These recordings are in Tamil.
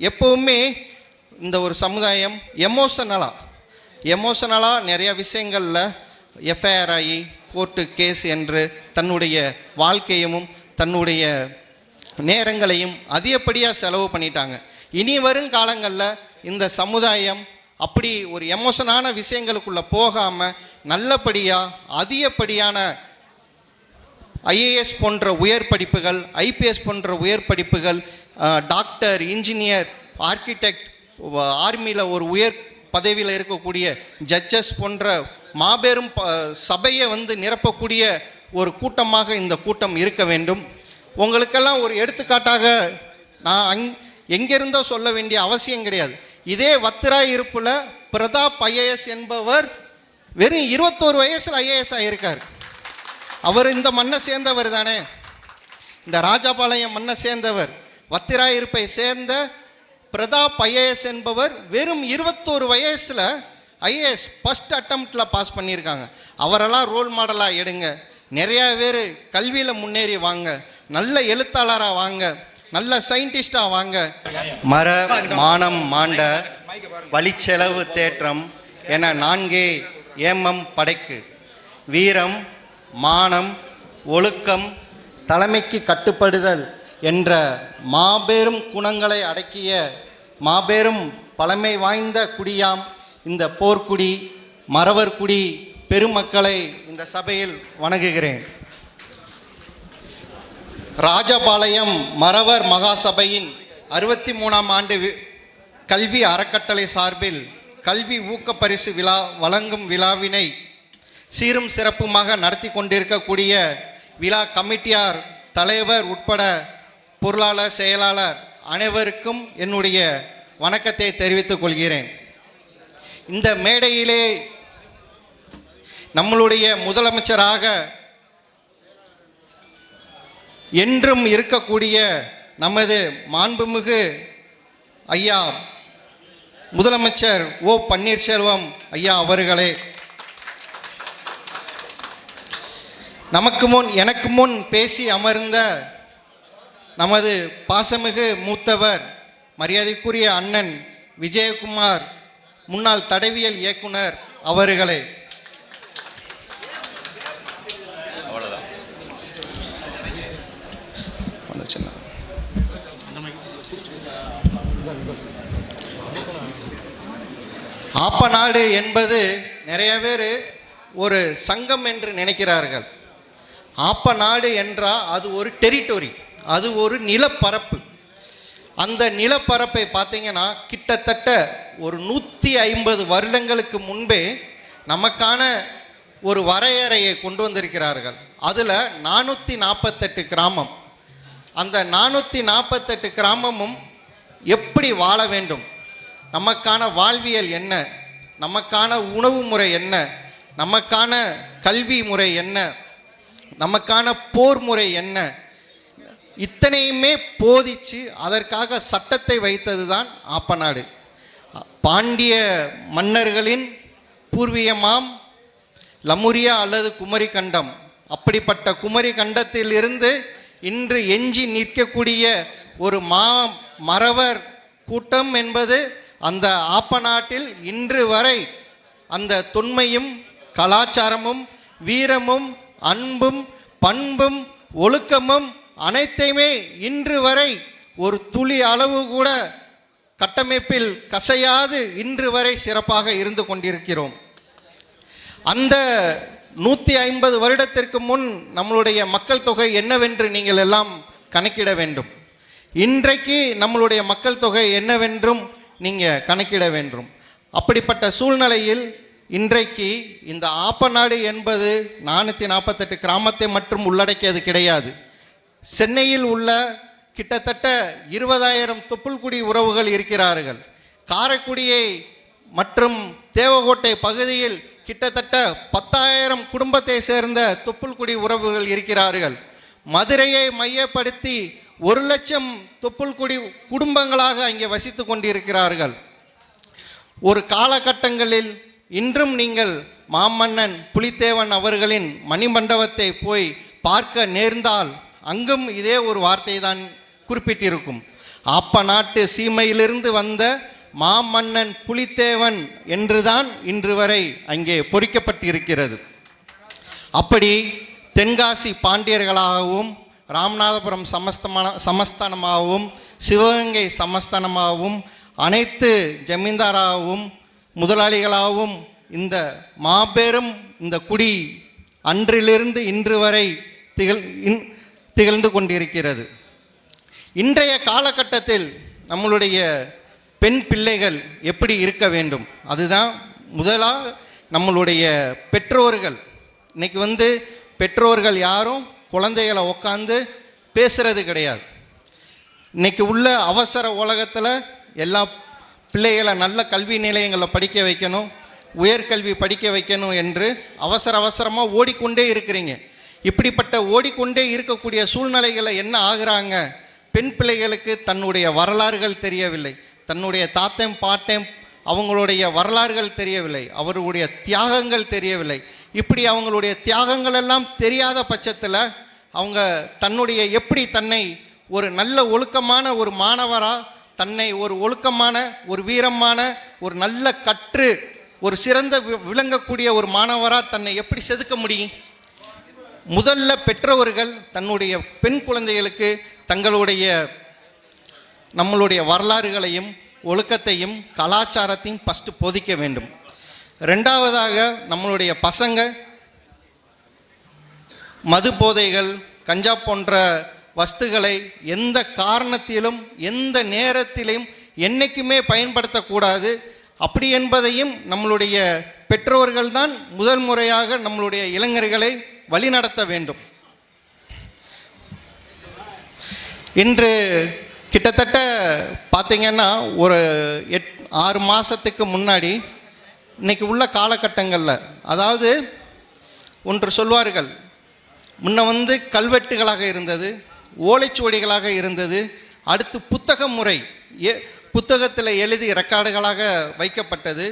எப்போவுமே இந்த ஒரு சமுதாயம் எமோஷனலாக எமோஷனலாக நிறையா விஷயங்களில் எஃப்ஐஆர் ஆகி கோர்ட்டு கேஸ் என்று தன்னுடைய வாழ்க்கையும் தன்னுடைய நேரங்களையும் அதிகப்படியாக செலவு பண்ணிட்டாங்க. இனி வரும் காலங்களில் இந்த சமுதாயம் அப்படி ஒரு எமோஷனான விஷயங்களுக்குள்ளே போகாமல் நல்லபடியாக அதிகப்படியான ஐஏஎஸ் போன்ற உயர் படிப்புகள் ஐபிஎஸ் போன்ற உயர் படிப்புகள் டாக்டர் இன்ஜினியர் ஆர்கிடெக்ட் ஆர்மியில் ஒரு உயர் பதவியில் இருக்கக்கூடிய ஜட்ஜஸ் போன்ற மாபெரும் ப- சபையை வந்து நிரப்பக்கூடிய ஒரு கூட்டமாக இந்த கூட்டம் இருக்க வேண்டும். உங்களுக்கெல்லாம் ஒரு எடுத்துக்காட்டாக நான் அங் எங்கிருந்தோ சொல்ல வேண்டிய அவசியம் கிடையாது. இதே வத்திரா இருப்பில் பிரதாப் ஐஏஎஸ் என்பவர் வெறும் இருபத்தோரு வயசில் ஐஏஎஸ் ஆகியிருக்கார் அவர் இந்த மண்ணை சேர்ந்தவர் தானே. இந்த ராஜபாளையம் மண்ணை சேர்ந்தவர். வத்திராயிருப்பை சேர்ந்த பிரதாப் ஐஏஎஸ் என்பவர் வெறும் இருபத்தோரு வயசில் ஐஏஎஸ் ஃபஸ்ட் அட்டம்ப்டில் பாஸ் பண்ணியிருக்காங்க. அவரெல்லாம் ரோல் மாடலாக எடுங்க. நிறையா பேர் கல்வியில் முன்னேறி வாங்க. நல்ல எழுத்தாளராக வாங்க. நல்ல சயின்டிஸ்டாக வாங்க. மர மானம் மாண்ட வழிச்செலவு தேற்றம் என நான்கே ஏமம் படைக்கு. வீரம் மானம் ஒழுக்கம் தலைமைக்கு கட்டுப்படுதல் என்ற மாபெரும் குணங்களை அடக்கிய மாபெரும் பழமை வாய்ந்த குடியாம் இந்த போர்க்குடி மறவர் குடி பெருமக்களை இந்த சபையில் வணங்குகிறேன். ராஜபாளையம் மறவர் மகாசபையின் அறுபத்தி மூணாம் ஆண்டு வி- கல்வி அறக்கட்டளை சார்பில் கல்வி ஊக்கப்பரிசு விழா வழங்கும் விழாவினை சீரும் சிறப்புமாக நடத்தி கொண்டிருக்கக்கூடிய விழா கமிட்டியார் தலைவர் உட்பட பொருளாளர் செயலாளர் அனைவருக்கும் என்னுடைய வணக்கத்தை தெரிவித்துக் கொள்கிறேன். இந்த மேடையிலே நம்மளுடைய முதலமைச்சராக என்றும் இருக்கக்கூடிய நமது மாண்புமிகு ஐயா முதலமைச்சர் ஓ பன்னீர்செல்வம் ஐயா அவர்களே நமக்கு முன் எனக்கு முன் பேசி அமர்ந்த நமது பாசமிகு மூத்தவர் மரியாதைக்குரிய அண்ணன் விஜயகுமார் முன்னாள் தடவியல் இயக்குனர் அவர்களே. ஆப்ப ஆப்பநாடு என்பது நிறைய பேர் ஒரு சங்கம் என்று நினைக்கிறார்கள். ஆப்ப நாடு என்றால் அது ஒரு டெரிட்டோரி அது ஒரு நிலப்பரப்பு. அந்த நிலப்பரப்பை பார்த்தீங்கன்னா கிட்டத்தட்ட ஒரு நூற்றி ஐம்பது வருடங்களுக்கு முன்பே நமக்கான ஒரு வரையறையை கொண்டு வந்திருக்கிறார்கள். அதில் நானூற்றி நாற்பத்தெட்டு கிராமம். அந்த நானூற்றி நாற்பத்தெட்டு கிராமமும் எப்படி வாழ வேண்டும்? நமக்கான வாழ்வியல் என்ன? நமக்கான உணவு முறை என்ன? நமக்கான கல்வி முறை என்ன? நமக்கான போர் முறை என்ன? இத்தனையுமே போதிச்சு அதற்காக சட்டத்தை வைத்தது தான் ஆப்பநாடு. பாண்டிய மன்னர்களின் பூர்வீகமாம் லமுரியா அல்லது குமரி கண்டம் அப்படிப்பட்ட குமரி கண்டத்திலிருந்து இன்று எஞ்சி நிற்கக்கூடிய ஒரு மா மறவர் கூட்டம் என்பது அந்த ஆப்பநாட்டில் இன்று வரை அந்த தொன்மையும் கலாச்சாரமும் வீரமும் அன்பும் பண்பும் ஒழுக்கமும் அனைத்தையுமே இன்று வரை ஒரு துளி அளவு கூட கட்டமைப்பில் கசையாது இன்று வரை சிறப்பாக இருந்து கொண்டிருக்கிறோம். அந்த நூற்றி ஐம்பது வருடத்திற்கு முன் நம்மளுடைய மக்கள் தொகை என்னவென்று நீங்கள் எல்லாம் கணக்கிட வேண்டும். இன்றைக்கு நம்மளுடைய மக்கள் தொகை என்னவென்றும் நீங்கள் கணக்கிட வேண்டும். அப்படிப்பட்ட சூழ்நிலையில் இன்றைக்கு இந்த ஆப்பநாடு என்பது நானூற்றி நாற்பத்தெட்டு கிராமத்தை மட்டும் உள்ளடக்கியது கிடையாது. சென்னையில் உள்ள கிட்டத்தட்ட இருபதாயிரம் தொப்புள்குடி உறவுகள் இருக்கிறார்கள். காரைக்குடியை மற்றும் தேவகோட்டை பகுதியில் கிட்டத்தட்ட பத்தாயிரம் குடும்பத்தை சேர்ந்த தொப்புள்குடி உறவுகள் இருக்கிறார்கள். மதுரையை மையப்படுத்தி ஒரு லட்சம் தொப்புள்குடி குடும்பங்களாக அங்கே வசித்து கொண்டிருக்கிறார்கள். ஒரு காலகட்டங்களில் இன்றும் நீங்கள் மாமன்னன் புலித்தேவன் அவர்களின் மணிமண்டபத்தை போய் பார்க்க நேர்ந்தால் அங்கும் இதே ஒரு வார்த்தை தான் குறிப்பிட்டிருக்கும். அப்ப நாட்டு சீமையிலிருந்து வந்த மாமன்னன் புலித்தேவன் என்றுதான் இன்று வரை அங்கே பொறிக்கப்பட்டிருக்கிறது. அப்படி தென்காசி பாண்டியர்களாகவும் ராமநாதபுரம் சமஸ்தமான சமஸ்தானமாகவும் சிவகங்கை சமஸ்தானமாகவும் அனைத்து ஜமீன்தாராகவும் முதலாளிகளாகவும் இந்த மாபெரும் இந்த குடி அன்றிலிருந்து இன்று வரை திகழ் இன் திகழ்ந்து கொண்டிருக்கிறது. இன்றைய காலகட்டத்தில் நம்மளுடைய பெண் பிள்ளைகள் எப்படி இருக்க வேண்டும்? அதுதான் முதலாக நம்மளுடைய பெற்றோர்கள். இன்னைக்கு வந்து பெற்றோர்கள் யாரும் குழந்தைகளை உட்காந்து பேசுறது கிடையாது. இன்னைக்கு உள்ள அவசர உலகத்தில் எல்லா பிள்ளைகளை நல்ல கல்வி நிலையங்களில் படிக்க வைக்கணும் உயர்கல்வி படிக்க வைக்கணும் என்று அவசர அவசரமாக ஓடிக்கொண்டே இருக்கிறீங்க. இப்படிப்பட்ட ஓடிக்கொண்டே இருக்கக்கூடிய சூழ்நிலைகளை என்ன ஆகுறாங்க? பெண் பிள்ளைகளுக்கு தன்னுடைய வரலாறுகள் தெரியவில்லை. தன்னுடைய தாத்தன் பாட்டன் அவங்களுடைய வரலாறுகள் தெரியவில்லை. அவர்களுடைய தியாகங்கள் தெரியவில்லை. இப்படி அவங்களுடைய தியாகங்கள் எல்லாம் தெரியாத பட்சத்தில் அவங்க தன்னுடைய எப்படி தன்னை ஒரு நல்ல ஒழுக்கமான ஒரு மாணவராக தன்னை ஒரு ஒழுக்கமான ஒரு வீரமான ஒரு நல்ல கற்று ஒரு சிறந்த வி- விளங்கக்கூடிய ஒரு மாணவராக தன்னை எப்படி செதுக்க முடியும்? முதல்ல பெற்றவர்கள் தன்னுடைய பெண் குழந்தைகளுக்கு தங்களுடைய நம்மளுடைய வரலாறுகளையும் ஒழுக்கத்தையும் கலாச்சாரத்தையும் ஃபஸ்ட்டு போதிக்க வேண்டும். ரெண்டாவதாக நம்மளுடைய பசங்க மது போதைகள் கஞ்சா போன்ற வஸ்துகளை எந்த காரணத்திலும் எந்த நேரத்திலும் என்றைக்குமே பயன்படுத்தக்கூடாது. அப்படி என்பதையும் நம்மளுடைய பெற்றோர்கள் தான் முதல் முறையாக நம்மளுடைய இளைஞர்களை வழிநடத்த வேண்டும். இன்று கிட்டத்தட்ட பார்த்தீங்கன்னா ஒரு எட் ஆறு மாதத்துக்கு முன்னாடி இன்றைக்கி உள்ள காலகட்டங்களில் அதாவது ஒன்று சொல்வார்கள் முன்ன வந்து கல்வெட்டுகளாக இருந்தது ஓலைச்சுவடிகளாக இருந்தது அடுத்து புத்தக முறை ஏ புத்தகத்தில் எழுதி ரெக்கார்டுகளாக வைக்கப்பட்டது.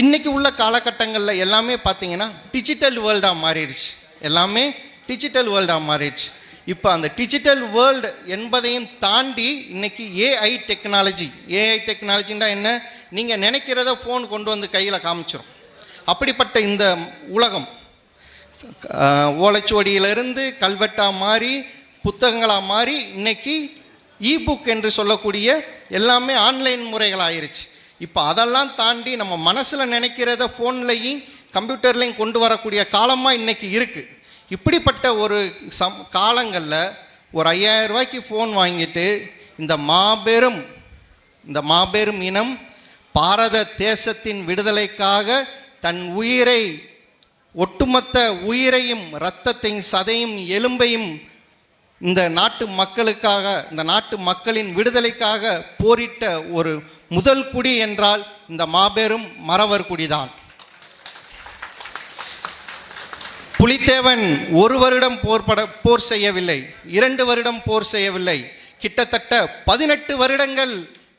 இன்றைக்கி உள்ள காலகட்டங்களில் எல்லாமே பார்த்தீங்கன்னா டிஜிட்டல் வேர்ல்டாக மாறிடுச்சு. எல்லாமே டிஜிட்டல் வேர்ல்டாக மாறிடுச்சு. இப்போ அந்த டிஜிட்டல் வேர்ல்டு என்பதையும் தாண்டி இன்றைக்கி ஏஐ டெக்னாலஜி ஏஐ டெக்னாலஜின்னா என்ன? நீங்கள் நினைக்கிறத ஃபோன் கொண்டு வந்து கையில் காமிச்சிடும் அப்படிப்பட்ட இந்த உலகம் ஓலைச்சுவடியிலிருந்து கல்வெட்டாக மாறி புத்தகங்களாக மாறி இன்றைக்கி இபுக் என்று சொல்லக்கூடிய எல்லாமே ஆன்லைன் முறைகள் ஆயிருச்சு இப்போ அதெல்லாம் தாண்டி நம்ம மனசில் நினைக்கிறத ஃபோன்லேயும் கம்ப்யூட்டர்லேயும் கொண்டு வரக்கூடிய காலமாக இன்றைக்கி இருக்குது இப்படிப்பட்ட ஒரு சம் காலங்களில் ஒரு ஐயாயிரம் ரூபாய்க்கு ஃபோன் வாங்கிட்டு இந்த மாபெரும் இந்த மாபெரும் இனம் பாரத தேசத்தின் விடுதலைக்காக தன் உயிரை ஒட்டுமொத்த உயிரையும் இரத்தத்தையும் சதையும் எலும்பையும் இந்த நாட்டு மக்களுக்காக இந்த நாட்டு மக்களின் விடுதலைக்காக போரிட்ட ஒரு முதல் குடி என்றால் இந்த மாபெரும் மறவர் குடிதான். புலித்தேவன் ஒரு வருடம் போர்பட போர் செய்யவில்லை இரண்டு வருடம் போர் செய்யவில்லை. கிட்டத்தட்ட பதினெட்டு வருடங்கள்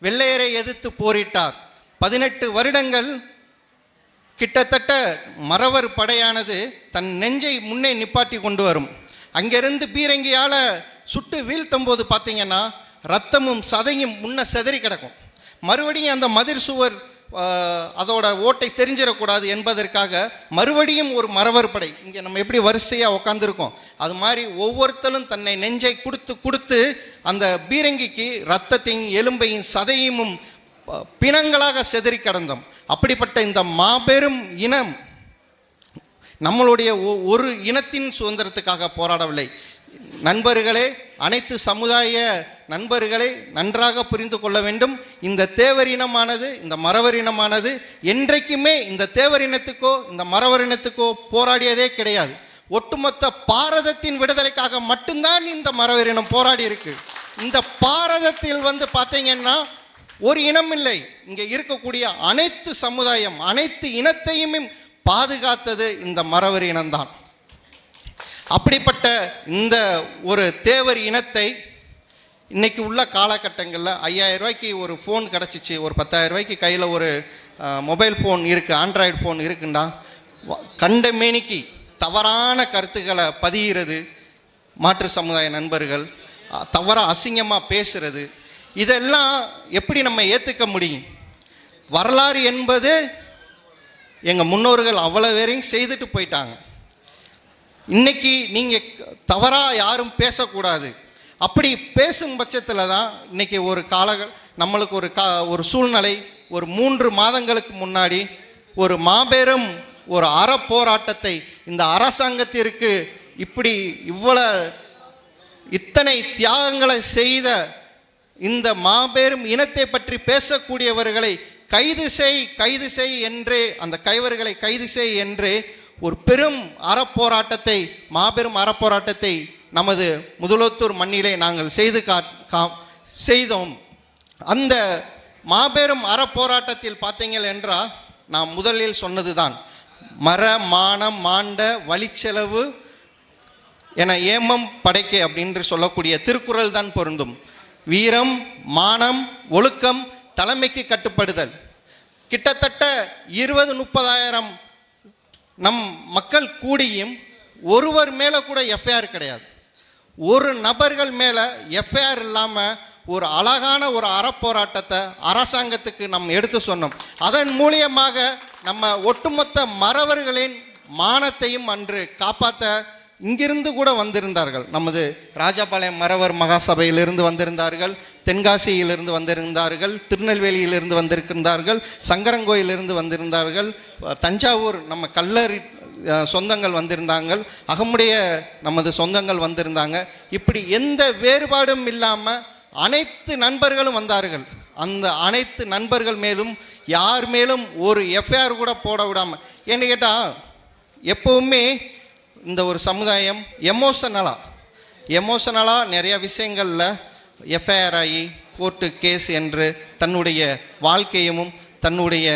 வெள்ளையரை எதிர்த்து போரிட்டார். பதினெட்டு வருடங்கள் கிட்டத்தட்ட மறவர் படையானது தன் நெஞ்சை முன்னே நிப்பாட்டி கொண்டு வரும். அங்கிருந்து பீரங்கியால் சுட்டு வீழ்த்தும் போது பார்த்தீங்கன்னா ரத்தமும் சதையும் முன்ன செதறி கிடக்கும். மறுபடியும் அந்த மதிர் சுவர் அதோட ஓட்டை தெரிஞ்சிடக்கூடாது என்பதற்காக மறுபடியும் ஒரு மறவர் படை. இங்கே நம்ம எப்படி வரிசையாக உட்காந்துருக்கோம் அது மாதிரி ஒவ்வொருத்தரும் தன்னை நெஞ்சை கொடுத்து கொடுத்து அந்த பீரங்கிக்கு ரத்தத்தையும் எலும்பையும் சதையும் பிணங்களாக செதறி கடந்தோம். அப்படிப்பட்ட இந்த மாபெரும் இனம் நம்மளுடைய ஒ- ஒரு இனத்தின் சுதந்திரத்துக்காக போராடவில்லை. நண்பர்களே அனைத்து சமுதாய நண்பர்களை நன்றாக புரிந்து கொள்ள வேண்டும். இந்த தேவர் இனமானது இந்த மறவர் இனமானது என்றைக்குமே இந்த தேவர் இனத்துக்கோ இந்த மறவர் இனத்துக்கோ போராடியதே கிடையாது. ஒட்டுமொத்த பாரதத்தின் விடுதலைக்காக மட்டும்தான் இந்த மரவரினம் போராடி இருக்கு இந்த பாரதத்தில் வந்து பார்த்தீங்கன்னா ஒரு இனம் இல்லை. இங்கே இருக்கக்கூடிய அனைத்து சமுதாயம் அனைத்து இனத்தையுமே பாதுகாத்தது இந்த மரவர் இனம்தான் அப்படிப்பட்ட இந்த ஒரு தேவர் இனத்தை இன்றைக்கி உள்ள காலகட்டங்களில் ஐயாயிரம் ரூபாய்க்கு ஒரு ஃபோன் கிடச்சிச்சு ஒரு பத்தாயிரம் ரூபாய்க்கு கையில் ஒரு மொபைல் ஃபோன் இருக்குது ஆண்ட்ராய்டு ஃபோன் இருக்குண்டா. வ- கண்ட மேனிக்கு தவறான கருத்துக்களை பதிகிறது மாற்று சமுதாய நண்பர்கள் தவறாக அசிங்கமாக பேசுகிறது இதெல்லாம் எப்படி நம்ம ஏற்றுக்க முடியும்? வரலாறு என்பது எங்கள் முன்னோர்கள் அவ்வளோ வேறையும் செய்துட்டு போயிட்டாங்க. இன்றைக்கி நீங்கள் தவறாக யாரும் பேசக்கூடாது. அப்படி பேசும் பட்சத்தில் தான் இன்னைக்கு ஒரு கால நம்மளுக்கு ஒரு கா ஒரு சூழ்நிலை ஒரு மூன்று மாதங்களுக்கு முன்னாடி ஒரு மாபெரும் ஒரு அற போராட்டத்தை இந்த அரசாங்கத்திற்கு இப்படி இவ்வளோ இத்தனை தியாகங்களை செய்த இந்த மாபெரும் இனத்தை பற்றி பேசக்கூடியவர்களை கைது செய் கைது செய் என்றே அந்த கைவர்களை கைது செய் என்றே ஒரு பெரும் அறப்போராட்டத்தை மாபெரும் அறப்போராட்டத்தை நமது முதலத்தூர் மண்ணிலே நாங்கள் செய்து கா கா- செய்தோம். அந்த மாபெரும் அறப்போராட்டத்தில் பார்த்தீங்கள் என்றால் நான் முதலில் சொன்னதுதான் மர மானம் மாண்ட வழிச்செலவு என ஏமம் படைக்க அப்படின்று சொல்லக்கூடிய திருக்குறள் தான் பொருந்தும். வீரம் மானம் ஒழுக்கம் தலைமைக்கு கட்டுப்படுதல். கிட்டத்தட்ட இருபது முப்பதாயிரம் நம் மக்கள் கூடியும் ஒருவர் மேலே கூட எஃப்ஐஆர் கிடையாது. ஒரு நபர்கள் மேலே எஃப்ஐஆர் இல்லாமல் ஒரு அழகான ஒரு அறப்போராட்டத்தை அரசாங்கத்துக்கு நம்ம எடுத்து சொன்னோம். அதன் மூலியமாக நம்ம ஒட்டுமொத்த மறவர்களின் மானத்தையும் அன்று காப்பாற்ற இங்கிருந்து கூட வந்திருந்தார்கள். நமது ராஜபாளையம் மறவர் மகாசபையிலிருந்து வந்திருந்தார்கள் தென்காசியிலிருந்து வந்திருந்தார்கள் திருநெல்வேலியிலிருந்து வந்திருக்கின்றார்கள் சங்கரங்கோயிலிருந்து வந்திருந்தார்கள் தஞ்சாவூர் நம்ம கல்லறி சொந்தங்கள் வந்திருந்தாங்க. அகமுடைய நமது சொந்தங்கள் வந்திருந்தாங்க. இப்படி எந்த வேறுபாடும் இல்லாமல் அனைத்து நண்பர்களும் வந்தார்கள். அந்த அனைத்து நண்பர்கள் மேலும் யார் மேலும் ஒரு எஃப்ஐஆர் கூட போட விடாமல் ஏன்னு கேட்டால் எப்போவுமே இந்த ஒரு சமுதாயம் எமோஷனலாக எமோஷனலாக நிறைய விஷயங்களில் எஃப்ஐஆர் ஆகி கோர்ட்டு கேஸ் என்று தன்னுடைய வாழ்க்கையும் தன்னுடைய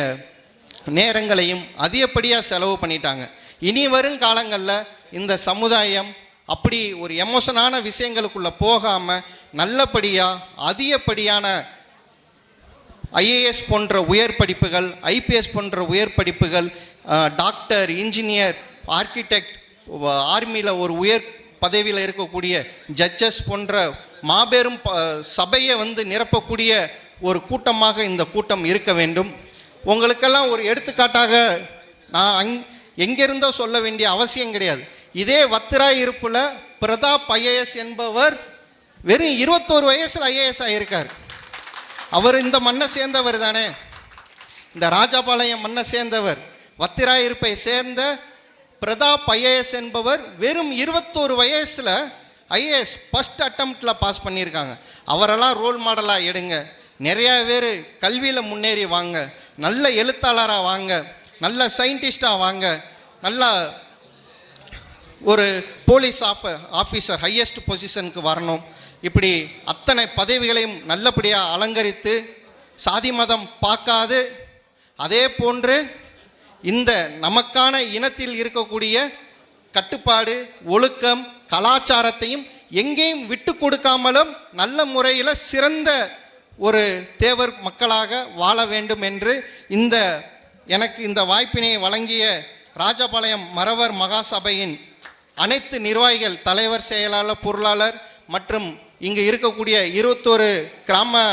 நேரங்களையும் அதிகப்படியாக செலவு பண்ணிட்டாங்க. இனி வரும் காலங்களில் இந்த சமுதாயம் அப்படி ஒரு எமோஷனான விஷயங்களுக்குள்ளே போகாமல் நல்லபடியாக அதிகப்படியான ஐஏஎஸ் போன்ற உயர் படிப்புகள் ஐபிஎஸ் போன்ற உயர் படிப்புகள் டாக்டர் இன்ஜினியர் ஆர்கிடெக்ட் ஆர்மியில் ஒரு உயர் பதவியில் இருக்கக்கூடிய ஜட்ஜஸ் போன்ற மாபெரும் ப சபையை வந்து நிரப்பக்கூடிய ஒரு கூட்டமாக இந்த கூட்டம் இருக்க வேண்டும். உங்களுக்கெல்லாம் ஒரு எடுத்துக்காட்டாக நான் அங் எங்கிருந்தோ சொல்ல வேண்டிய அவசியம் கிடையாது. இதே வத்திராய் இருப்பில் பிரதாப் ஐஏஎஸ் என்பவர் வெறும் இருபத்தோரு வயசில் ஐஏஎஸ் ஆகியிருக்கார் அவர் இந்த மண்ணை சேர்ந்தவர் தானே. இந்த ராஜபாளையம் மண்ணை சேர்ந்தவர். வத்திராயிருப்பை சேர்ந்த பிரதாப் ஐஏஎஸ் என்பவர் வெறும் இருபத்தோரு வயசில் ஐஏஎஸ் ஃபஸ்ட் அட்டம்ப்டில் பாஸ் பண்ணியிருக்காங்க. அவரெல்லாம் ரோல் மாடலாக எடுங்க. நிறையா பேர் கல்வியில் முன்னேறி வாங்க. நல்ல எழுத்தாளராக வாங்க. நல்ல சயின்டிஸ்டாக வாங்க. நல்லா ஒரு போலீஸ் ஆஃபர் ஆஃபீஸர் ஹையஸ்ட் பொசிஷனுக்கு வரணும். இப்படி அத்தனை பதவிகளையும் நல்லபடியாக அலங்கரித்து சாதி மதம் பார்க்காது. அதே போன்று இந்த நமக்கான இனத்தில் இருக்கக்கூடிய கட்டுப்பாடு ஒழுக்கம் கலாச்சாரத்தையும் எங்கேயும் விட்டு கொடுக்காமலும் நல்ல முறையில் சிறந்த ஒரு தேவர் மக்களாக வாழ வேண்டும் என்று இந்த எனக்கு இந்த வாய்ப்பினை வழங்கிய ராஜபாளையம் மறவர் மகாசபையின் அனைத்து நிர்வாகிகள் தலைவர் செயலாளர் பொருளாளர் மற்றும் இங்கு இருக்கக்கூடிய இருபத்தோரு கிராம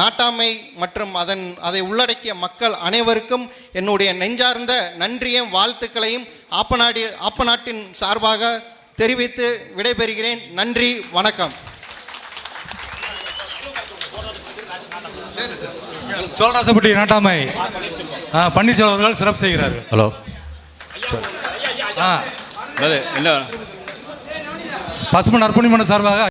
நாட்டாமை மற்றும் அதன் அதை உள்ளடக்கிய மக்கள் அனைவருக்கும் என்னுடைய நெஞ்சார்ந்த நன்றியும் வாழ்த்துக்களையும் ஆப்பநாடி ஆப்பநாட்டின் சார்பாக தெரிவித்து விடைபெறுகிறேன். நன்றி வணக்கம். சோழராசப்பட்டி நாட்டாமை. பன்னீர்செல்வம் அவர்கள் சிறப்பு செய்கிறார்கள். ஹலோ. ஆ அது என்ன? பசுமன் அர்ப்பணி மன்ற சார்பாக